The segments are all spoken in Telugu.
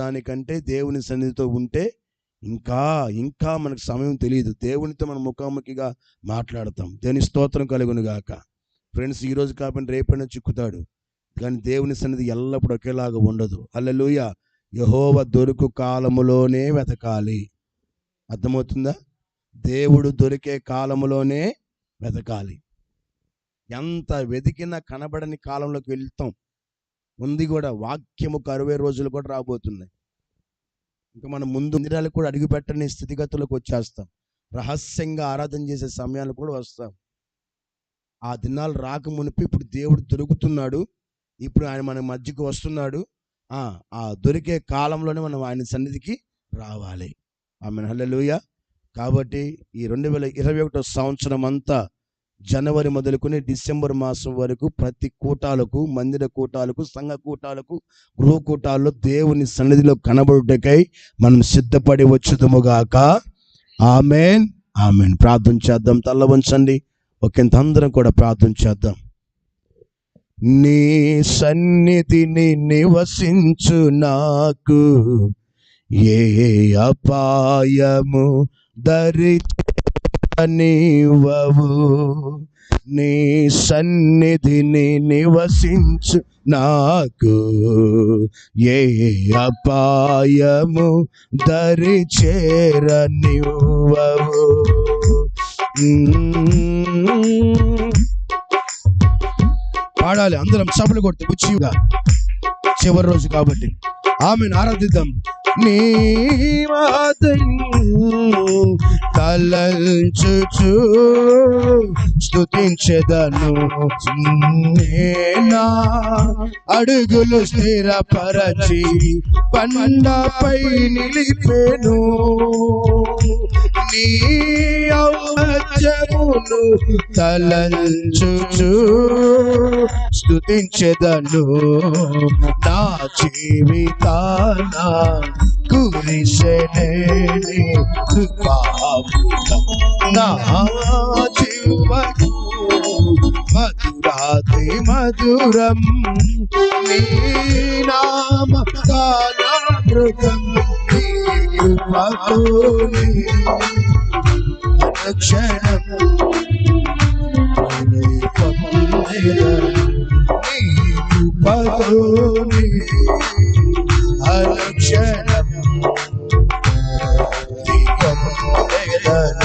దానికంటే దేవుని సన్నిధితో ఉంటే ఇంకా ఇంకా మనకు సమయం తెలియదు దేవునితో మనం ముఖాముఖిగా మాట్లాడతాం. దేని స్తోత్రం కలుగును గాక. ఫ్రెండ్స్ ఈరోజు రోజు కాకుండా రేపైనా చిక్కుతాడు. కానీ దేవుని సన్నిధి ఎల్లప్పుడూ ఒకేలాగా ఉండదు. అల్లెలుయ యహోవ దొరుకు కాలములోనే వెతకాలి. అర్థమవుతుందా? దేవుడు దొరికే కాలములోనే వెతకాలి. ఎంత వెతికినా కనబడని కాలంలోకి వెళ్తాం. ఉంది కూడా. వాక్యము అరవై రోజులు కూడా రాబోతున్నాయి. ఇంకా మనం ముందు మందిరాలకు కూడా అడుగుపెట్టని స్థితిగతులకు వచ్చేస్తాం. రహస్యంగా ఆరాధన చేసే సమయాలు కూడా వస్తాం. ఆ దినాలు రాక మునిపి ఇప్పుడు దేవుడు దొరుకుతున్నాడు. ఇప్పుడు ఆయన మన మధ్యకు వస్తున్నాడు. ఆ ఆ దొరికే కాలంలోనే మనం ఆయన సన్నిధికి రావాలి. ఆమె హల్లెలూయ. కాబట్టి ఈ రెండు వేల ఇరవై ఒకటో సంవత్సరం అంతా జనవరి మొదలుకొని డిసెంబర్ మాసం వరకు ప్రతి కూటాలకు మందిర కూటాలకు సంఘ కూటాలకు గృహ కూటాల్లో దేవుని సన్నిధిలో కనబడుటకై మనం సిద్ధపడి వచ్చుదముగాక ఆమెన్. ఆమెన్. ప్రార్థన చేద్దాం. తల్ల వంచండి. ఒకంత అందరం కూడా ప్రార్థన చేద్దాం. నీ సన్నిధిని నివసించు నాకు ఏ అపాయము దరి నీవవు నీ సన్నిధిని నివసించు నాకు. ఏ అపాయము దరి చేర నివ్వవు పాడాలి అందరం సభలు కొడితే ఉచిగా చివరి రోజు కాబట్టి. ఆమెను ఆరాధిద్దాం. నీ తలంచుచు స్థుతించెదను నేనా అడుగులు స్థిరపరచి పండపై నిలిపెను. నీ ఔన్నత్యమును తలంచుచు స్థుతించెదను నా జీవిత కురిసెనేని కృపామృతం నా జీవకు మధురాతి మధురం నీ నామ గానామృతం నీ కృపతోని Thank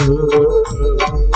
you.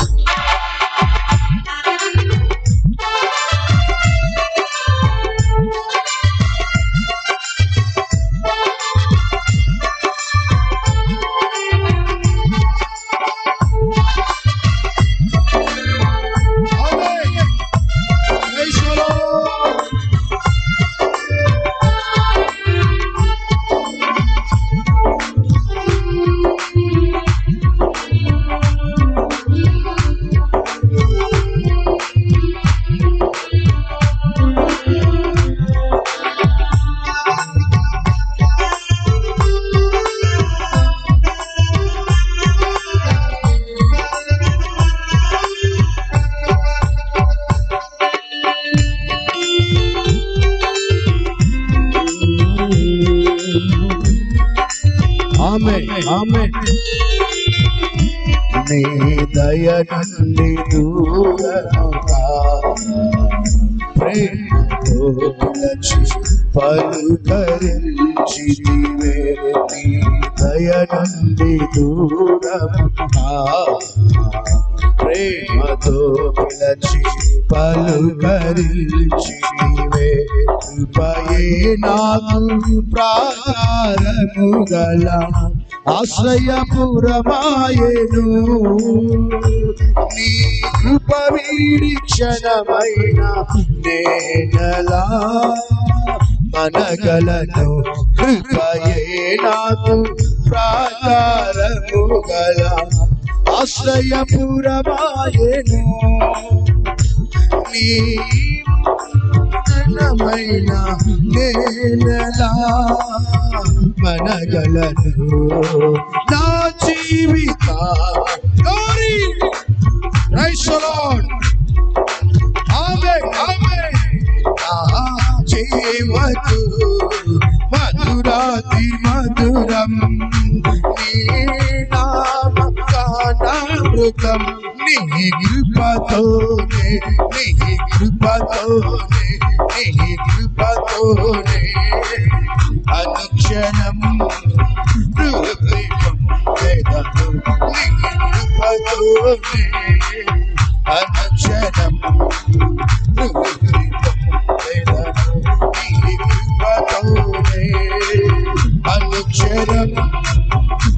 దయ నుండి దూరముగా ప్రేమతో పిలచి పలుకరించితివే నీ దయ ప్రేమతో పిలచి పలుకరించితివే కృపయే నాకు ప్రారము గల ఆశ్రయపురమాయను. నీ కృప వీడి క్షణమైన నేనలా మనగలను కృపయే నాకు ప్రాకారము గల ఆశ్రయపురమాయను. నీ ఘనమైన నేనలా మనగలను నా జీవిత జీవతు మధురాతి మధురం. ஏக்கம் நீ கிருபாதோனே நீ கிருபாதோனே நீ கிருபாதோனே அனுக்ஷணம் ஹிருதயம் வேதோ நீ கிருபாதோனே அனுக்ஷணம் ஹிருதயம் வேதோ நீ கிருபாதோனே அனுக்ஷணம்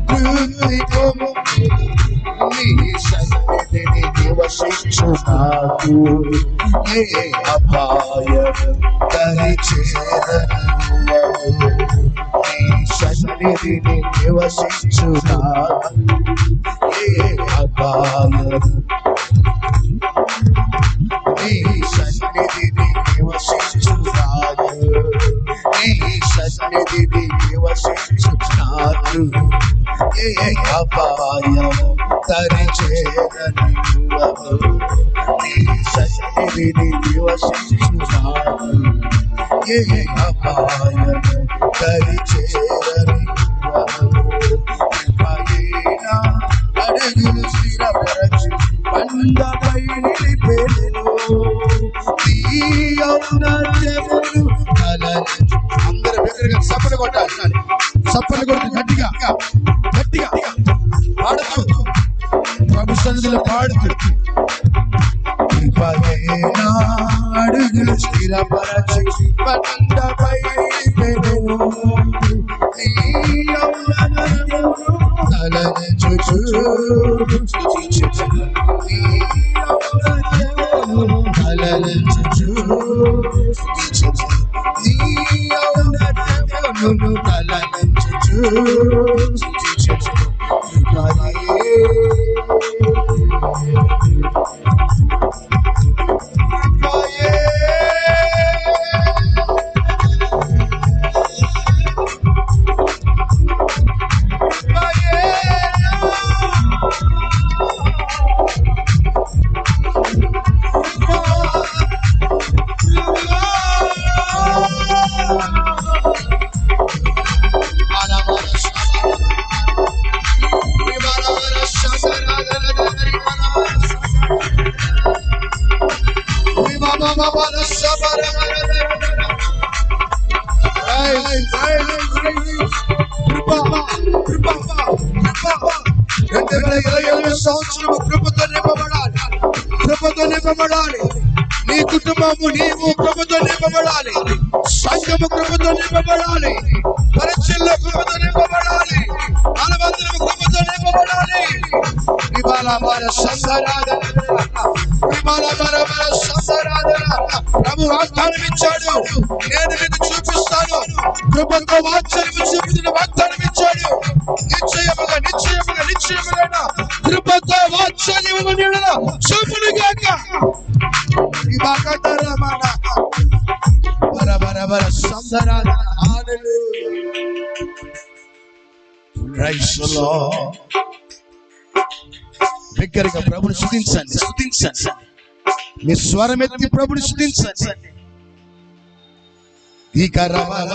ஹிருதயம் నీ సన్నిధిని నివసించు నాకు ఏ అపాయం దరిచేరను నీ సన్నిధిని నివసించు నాకు ఏ అపాయం నీ సన్నిధిని నివసించు నాకు నీ సన్నిధిని నివసించు ఏ అపాయం తరిచేదని నీ సన్నిధిని నివసించు ఏ అపాయం తరిచేదని కృపయేనా అడుగులు స్థిరపరచు బండపై నిలిపెను నీ ఔన్నత్యమును చప్పలు కొట్టాలి చప్పలు కొట్టి గట్టిగా గట్టిగా పాడుతూ ప్రభు సన్నిధిలో పాడుతూ అడుగులు స్థిరపరచు బండపై నిలిపెను నీ ఔన్నత్యమును తలచుచు తలచుచు సంవత్సరము కృపతో నింపబడాలి కృపతో నింపబడాలి నీ కుటుంబము నీవు కృపతో నింపబడాలి సంఘము కృపతో నింపబడాలి పరీక్షల్లో కృపతో నింపబడాలి అనుబంధము కృపతో నింపబడాలి విమాల మన సంధరాధన ప్రభు నేను నిన్ను చూపిస్తాను. కృపతో వాత్సల్యము చూపించిన వాగ్దానం ఇచ్చాడు. నిశ్చయముగా నిశ్చయముగా నిశ్చయముగా కృపతో వాత్సల్యము నీడన చూపును గాక. బాగా బర బర బర సంధరాధన హల్లెలూయా ప్రైజ్ బిగ్గరగా ప్రభుని స్తుతించండి స్తుతించండి మీ స్వరం ఎత్తి ప్రభుని స్తుతించండి ఈ కరవల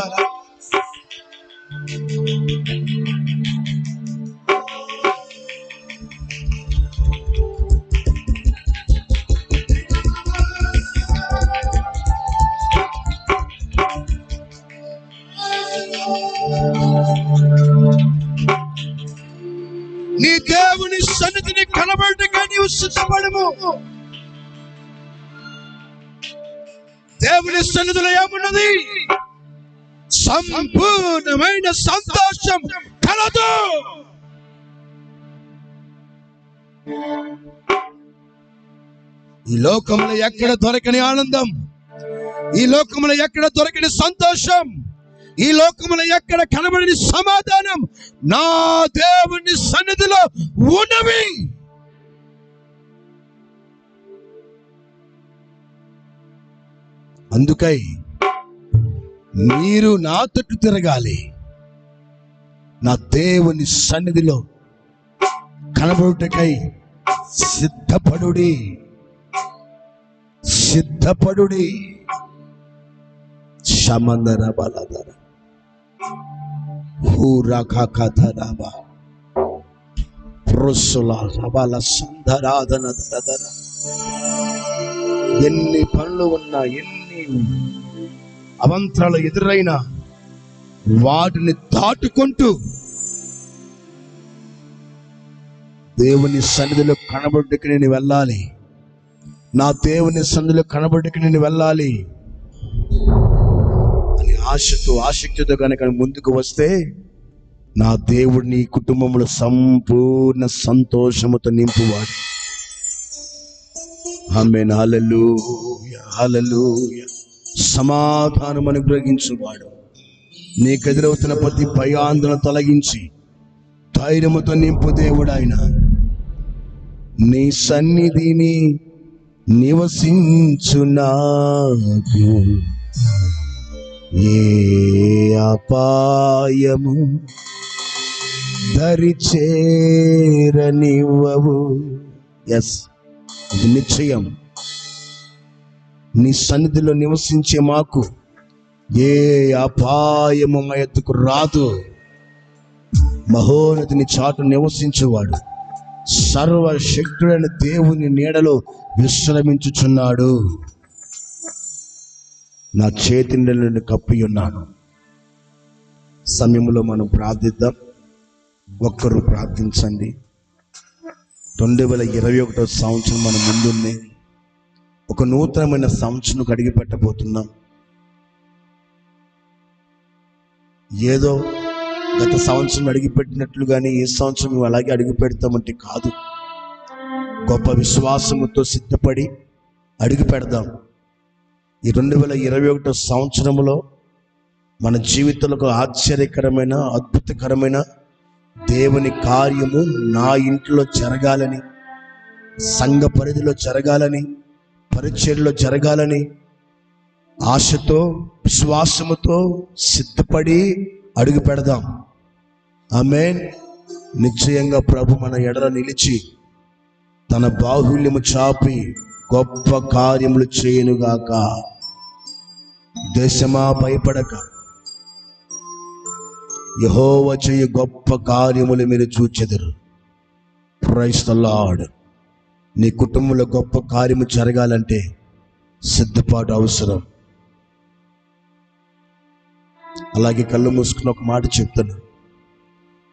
నీ దేవుని సన్నిధిని కనబడగా నీవు సిద్ధపడము. దేవుని సన్నిధిలో ఏమున్నది? సంపూర్ణమైన సంతోషం కలదు. ఈ లోకంలో ఎక్కడ దొరకని ఆనందం? ఈ లోకంలో ఎక్కడ దొరకని సంతోషం? ఈ లోకంలో ఎక్కడ కనబడని సమాధానం? నా దేవుని సన్నిధిలో ఉన్నవి. అందుకై మీరు నా తట్టు తిరగాలి నా దేవుని సన్నిధిలో కనబడుటకై సిద్ధపడుడి సిద్ధపడుడి శమందర బలధర హూరకాకధరబా. రుసుల రబల సంధరాధన ధరధర. ఎన్ని పనులు ఉన్నా ఎన్ని అవంతరాలు ఎదురైన వాటిని దాటుకుంటూ దేవుని సన్నిధిలో కనబడికి నేను వెళ్ళాలి. నా దేవుని సన్నిధిలో కనబడికి నేను వెళ్ళాలి అని ఆశతో ఆసక్తితో కనుక ముందుకు వస్తే నా దేవుడిని కుటుంబంలో సంపూర్ణ సంతోషముతో నింపువాడు. ఆమె నాలలు హల్లెలూయ. సమాధానం అనుగ్రహించువాడు. నీకెదురవుతున్న ప్రతి భయాందోళన తొలగించి ధైర్యముతో నింపు దేవుడు ఆయన నీ సన్నిధిని నివసించు నాకు ఏ అపాయము దరి చేరనివ్వవు ఎస్ నిశ్చయం. నీ సన్నిధిలో నివసించే మాకు ఏ అపాయము మా ఎత్తుకు రాదు. మహోన్నతిని చాటు నివసించేవాడు సర్వశక్తుడైన దేవుని నీడలో విశ్రమించుచున్నాడు. నా చేతి నీళ్ళని కప్పి ఉన్నాను సమయంలో మనం ప్రార్థిద్దాం. ఒక్కరు ప్రార్థించండి. రెండు వేల ఇరవై ఒకటో సంవత్సరం మన ముందుంది. ఒక నూతనమైన సంవత్సరం అడిగి పెట్టబోతున్నాం. ఏదో గత సంవత్సరం అడిగి పెట్టినట్లుగానే ఈ సంవత్సరం మేము అలాగే అడిగి పెడతామంటే కాదు. గొప్ప విశ్వాసముతో సిద్ధపడి అడిగి పెడదాం. ఈ రెండు వేల ఇరవై ఒకటో సంవత్సరంలో మన జీవితంలో ఆశ్చర్యకరమైన అద్భుతకరమైన దేవుని కార్యము నా ఇంట్లో జరగాలని సంఘ పరిధిలో జరగాలని పరిచర్లో జరగాలని ఆశతో విశ్వాసముతో సిద్ధపడి అడుగు పెడదాం. ఆమె నిశ్చయంగా ప్రభు మన ఎడల నిలిచి తన బాహుల్యము చాపి గొప్ప కార్యములు చేయనుగాక. దేశమా భయపడక. యహోవ చేయ గొప్ప కార్యములు మీరు చూచెదరు. ప్రైస్ ద లార్డ్ నీ కుటుంబంలో గొప్ప కార్యము జరగాలంటే సిద్ధపాటు అవసరం. అలాగే కళ్ళు మూసుకుని ఒక మాట చెప్తాను.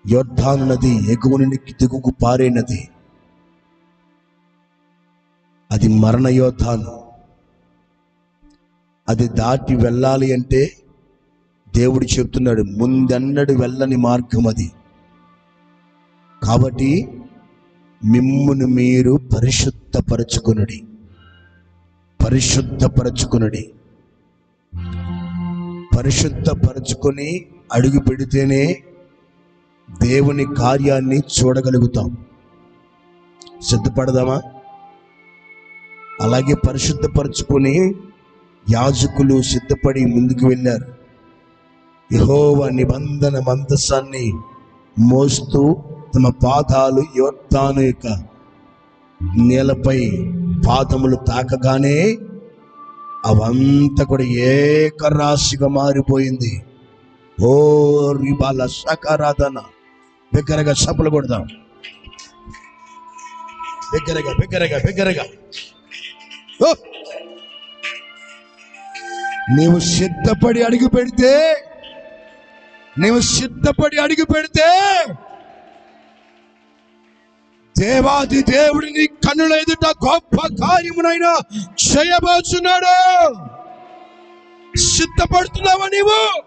యోద్ధాను నది ఎగువ నుండి దిగుకు పారే నది అది మరణ యోధాను. అది దాటి వెళ్ళాలి అంటే దేవుడు చెప్తున్నాడు ముందన్నడు వెళ్ళని మార్గం అది. కాబట్టి మిమ్మును మీరు పరిశుద్ధపరచుకునుడి. పరిశుద్ధపరచుకునుడి. పరిశుద్ధపరచుకొని అడుగు పెడితేనే దేవుని కార్యాన్ని చూడగలుగుతాం. సిద్ధపడదామా? అలాగే పరిశుద్ధపరచుకొని యాజకులు సిద్ధపడి ముందుకు వెళ్ళారు. యహోవ నిబంధన మందసాన్ని మోస్తూ తమ పాదాలు యోర్తాను యొక్క నేలపై పాదములు తాకగానే అవంతా కూడా ఏకరాశిగా మారిపోయింది. ఓ రిబాల సకారాధన బిగ్గరగా చప్పలు కొడదాం. బిగ్గరగా బిగ్గరగా బిగ్గరగా. నీవు సిద్ధపడి అడుగు పెడితే నీవు సిద్ధపడి అడుగు పెడితే దేవాది దేవుడిని కన్నుల ఎదుట గొప్ప కార్యమునైనా చేయబోచున్నాడు. సిద్ధపడుతున్నావా నీవు?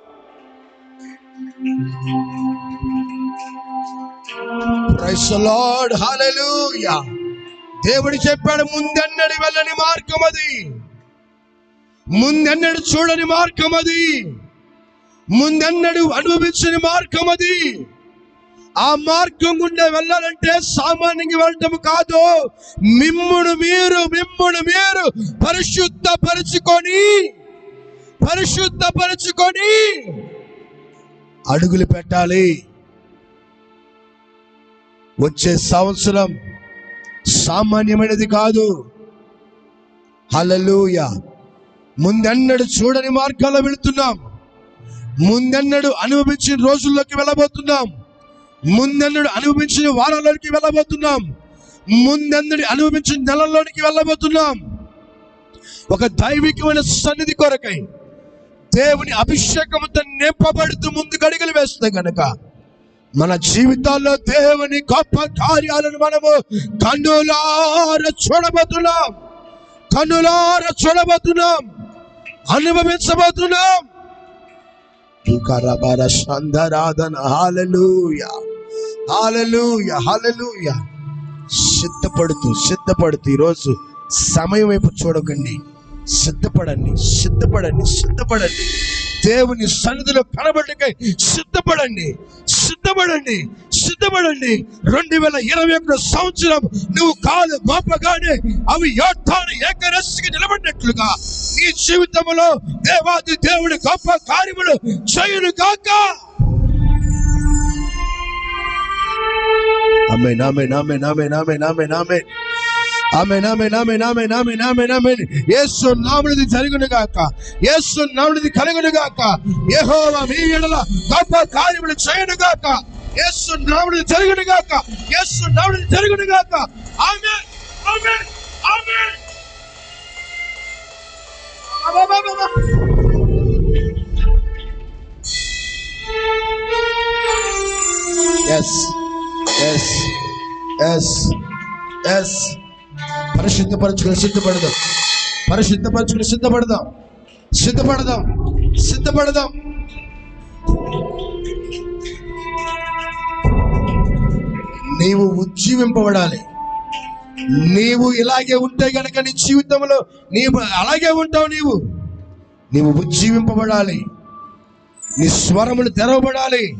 లార్డ్ దేవుడు చెప్పాడు ముందెన్నడి వెళ్ళని మార్గం అది. ముందెన్నడు చూడని మార్గం అది. ముందెన్నడు అనుభవించని మార్గం అది. ఆ మార్గం గుండా వెళ్ళాలంటే సామాన్యంగా వెళ్ళటం కాదు. మిమ్ముడు మీరు మిమ్ముడు మీరు పరిశుద్ధపరచుకొని పరిశుద్ధపరచుకొని అడుగులు పెట్టాలి. వచ్చే సంవత్సరం సామాన్యమైనది కాదు. హలలుయ ముందెన్నడు చూడని మార్గాల్లో వెళుతున్నాం. ముందెన్నడు అనుభవించిన రోజుల్లోకి వెళ్ళబోతున్నాం. ముందెన్నడు అనుభవించిన వారాల్లోకి వెళ్ళబోతున్నాం. ముందెన్నడు అనుభవించిన నెలల్లోనికి వెళ్ళబోతున్నాం. ఒక దైవికమైన సన్నిధి కొరకై దేవుని అభిషేకంతో నింపబడుతూ ముందు గడిగలు వేస్తే గనక మన జీవితాల్లో దేవుని గొప్ప కార్యాలను మనము కన్నులార చూడబోతున్నాం. కన్నులార చూడబోతున్నాం. అనుభవించబోతున్నాం. సందరాధన. హాలూయా హాలూయ హాలూయ సిద్ధపడుతూ సిద్ధపడుతూ ఈరోజు సమయం వైపు చూడకండి. సిద్ధపడండి సిద్ధపడండి సిద్ధపడండి. దేవుని సన్నిధిలో కనబడికై సిద్ధపడండి సిద్ధపడండి సిద్ధపడండి. రెండు వేల ఇరవై ఒకటి సంవత్సరం నువ్వు కాదు గొప్పగానే అవి యోధాను ఏకరస్సుకి నిలబడినట్లుగా నీ జీవితంలో దేవాది దేవుడి గొప్ప కార్యములు చేయును కాక ఆమె నామే నామే నామే నామే నామే నామే ఆమె నామే నామే నామే నామే నామే నామే యేసు నాముడిది జరుగును గాక యేసు నాముడిది కలుగును గాక యెహోవా మీ ఎడల గొప్ప కార్యములు చేయను గాక యేసు నాముడిది జరుగును గాక యేసు నాముడిది జరుగును గాక ఆమేన్ ఆమేన్ ఆమేన్ ఎస్ ఎస్ పరిశుద్ధపరచుకుని సిద్ధపడదాం. పరిశుద్ధపరచుకుని సిద్ధపడదాం. సిద్ధపడదాం. సిద్ధపడదాం. నీవు ఉజ్జీవింపబడాలి. నీవు ఇలాగే ఉంటే గనక నీ జీవితంలో నీవు అలాగే ఉంటావు నీవు. నీవు ఉజ్జీవింపబడాలి. నీ స్వరములు తెరవబడాలి.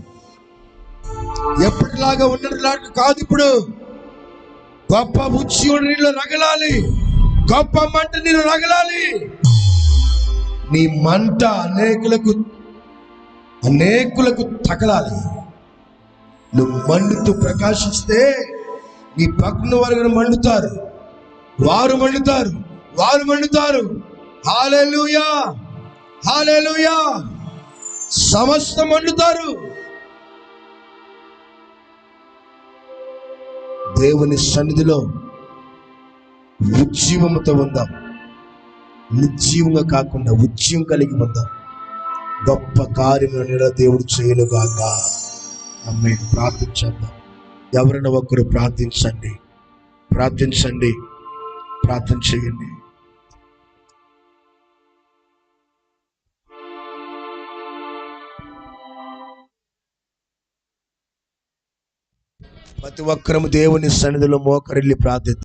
ఎప్పటిలాగా ఉన్నట్లాంటి కాదు ఇప్పుడు. గొప్ప ఉజ్జీవుడు నీళ్ళు రగలాలి. గొప్ప మంట నీళ్ళు రగలాలి. నీ మంట అనేకులకు అనేకులకు తగలాలి. నువ్వు మండుతూ ప్రకాశిస్తే నీ పక్కన వారు మండుతారు. వారు మండుతారు. వారు మండుతారు. హాలేలుయా! హాలేలుయా! సమస్త మండుతారు. దేవుని సన్నిధిలో ఉజ్జీవముతో ఉందాం. నిర్జీవంగా కాకుండా ఉజ్జీవం కలిగి ఉందాం. గొప్ప కార్యములను దేవుడు చేయలుగాక అమ్మే ప్రార్థించేద్దాం ఎవరైనా ఒక్కరు ప్రార్థించండి. ప్రార్థించండి. ప్రార్థన చేయండి. ప్రతి ఒక్కరము దేవుని సన్నిధిలో మోకరిల్లి ప్రార్థిద్దాం.